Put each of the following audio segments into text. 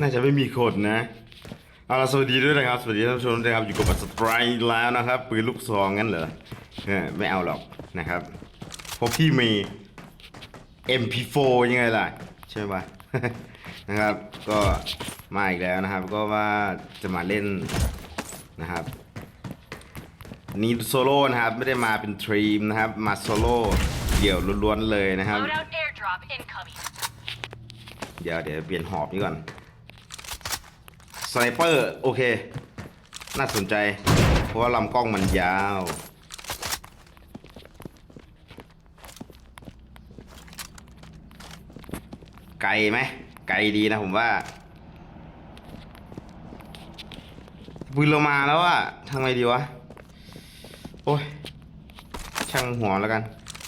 น่าจะไม่มีคนนะเอาล่ะสวัสดีด้วยนะครับ สวัสดีท่านผู้ชมด้วยนะครับอยู่กับบัตรสไตร์แล้วนะครับปืนลูกซองงั้นเหรอเออไม่เอาหรอกนะครับเพราะพี่มี MP4 ยังไงล่ะ ใช่ปะนะครับ ก็มาอีกแล้วนะครับ ก็ว่าจะมาเล่นนะครับนี่โซโล่นะครับ ไม่ได้มาเป็นทรีมนะครับ มาโซโล่เดี่ยวล้วนๆเลยนะครับ Loadout airdrop incoming. เดี๋ยวเดี๋ยวเปลี่ยนหอบนี่ก่อน สไนเปอร์โอเค น่าสนใจ เพราะว่าลำกล้องมันยาว ไกลไหม ไกลดีนะผมว่าปืนเรามาแล้วอะทำไงดีวะ โอ้ย ช่างหัวแล้วกัน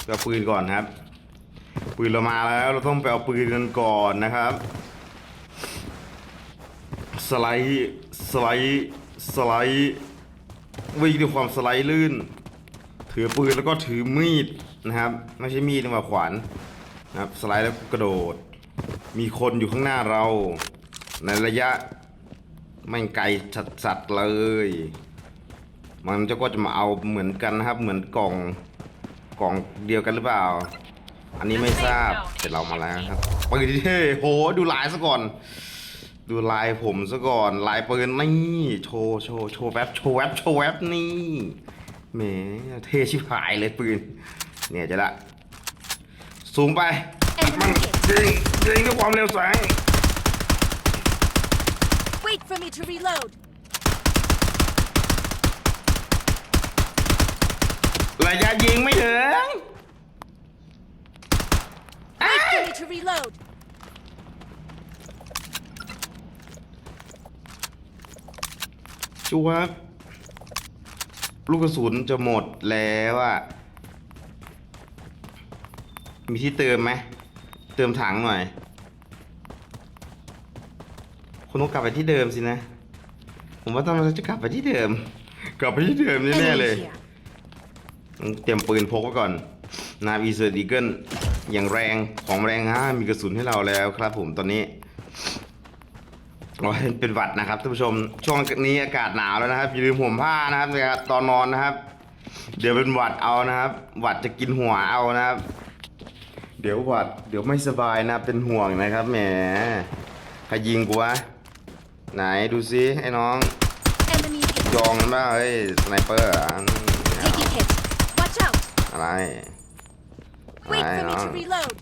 เอาปืนก่อนครับ ปืนเรามาแล้ว เราต้องไปเอาปืนกันก่อนนะครับ สไลด์สไลด์สไลด์วิ่งด้วยความสไลด์ลื่น ถือปืนแล้วก็ถือมีดนะครับไม่ใช่มีดนะว่าขวานนะครับสไลด์แล้วกระโดด มีคนอยู่ข้างหน้าเรา ในระยะไม่ไกลสัดๆเลย มันจะก็จะมาเอาเหมือนกันนะครับ เหมือนกล่องกล่องเดียวกันหรือเปล่า อันนี้ไม่ทราบแต่เรามาแล้วครับปืนเท่โหดูลายซะก่อน ดูลายผมซะก่อนลายปืนนี่โชว์โชว์โชว์แวบโชว์แวบโชว์แวบนี่แหมเท่ชิบหายเลยปืน เนี่ยจะละสูงไป Enemy hit. ยิงยิงด้วยความเร็วแสง Wait for me to reload. ระยะยิงไม่ถึง Wait for me to reload. จวบลูกกระสุนจะหมดแล้วอะมีที่เติมไหม เติมถังหน่อย คุณต้องกลับไปที่เดิมสินะ ผมว่าต้องเราจะกลับไปที่เดิม กลับไปที่เดิมแน่ๆเลย Enemy here. เตรียมปืนพกไว้ก่อน นาวีเซอร์ดีเกิลอย่างแรงของแรงฮะมีกระสุนให้เราแล้วครับผมตอนนี้ โอ้ยเป็นหวัดนะครับท่านผู้ชมช่วงนี้อากาศหนาวแล้วนะครับอย่าลืมห่มผ้านะครับนะครับตอนนอนนะครับ เดี๋ยวเป็นหวัดเอานะครับ หวัดจะกินหัวเอานะครับ เดี๋ยวหวัด เดี๋ยวไม่สบายนะครับเป็นห่วงนะครับแหมใครยิงกูวะไหนดูซิไอ้น้อง Enemy hit. จองมันบ้างเฮ้ยสไนเปอร์อะอืม Taking hit. Watch out. อะไร Wait อะไร for me น้อง to reload.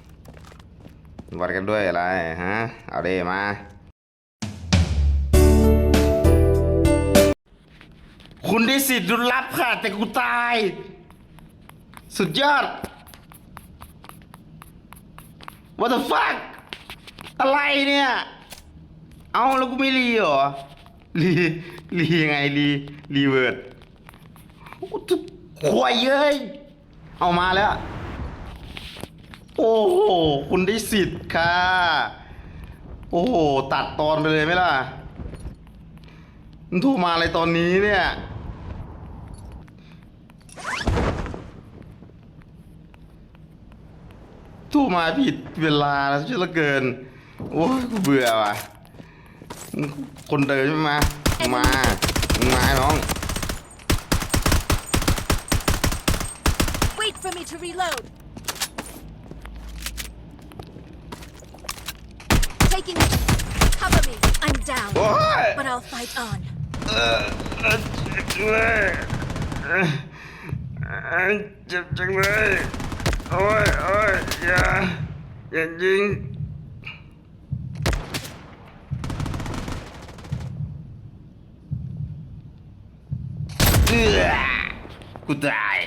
วัดกันด้วยอะไรฮะเอาเดมา คุณได้สิทธิ์รุนรับค่ะ แต่กูตาย สุดยอด What the fuck อะไรเนี่ย เอาแล้วกูไม่รีเหรอ รีรียังไงรีรีเวิร์ดควายเย้ยเอามาแล้ว โอ้โห คุณได้สิทธิ์ค่ะ โอ้โห ตัดตอนไปเลยไหมล่ะ มันโทรมาอะไรตอนนี้เนี่ย ทรมาผิดเวลาแล้วช่เหลือเกิน โอ้ยกูเบื่อว่ะ คนเดินใช่ไหมมา มาไอ้น้อง Wait for me to reload. Taking hit. Cover me. I'm down. โอ้ย But I'll fight on. เออเออ เจ็บจังเลยเออเออเจ็บจังเลย โอ้ยโอ้ยอย่า อย่ายิงเอื้อกูตาย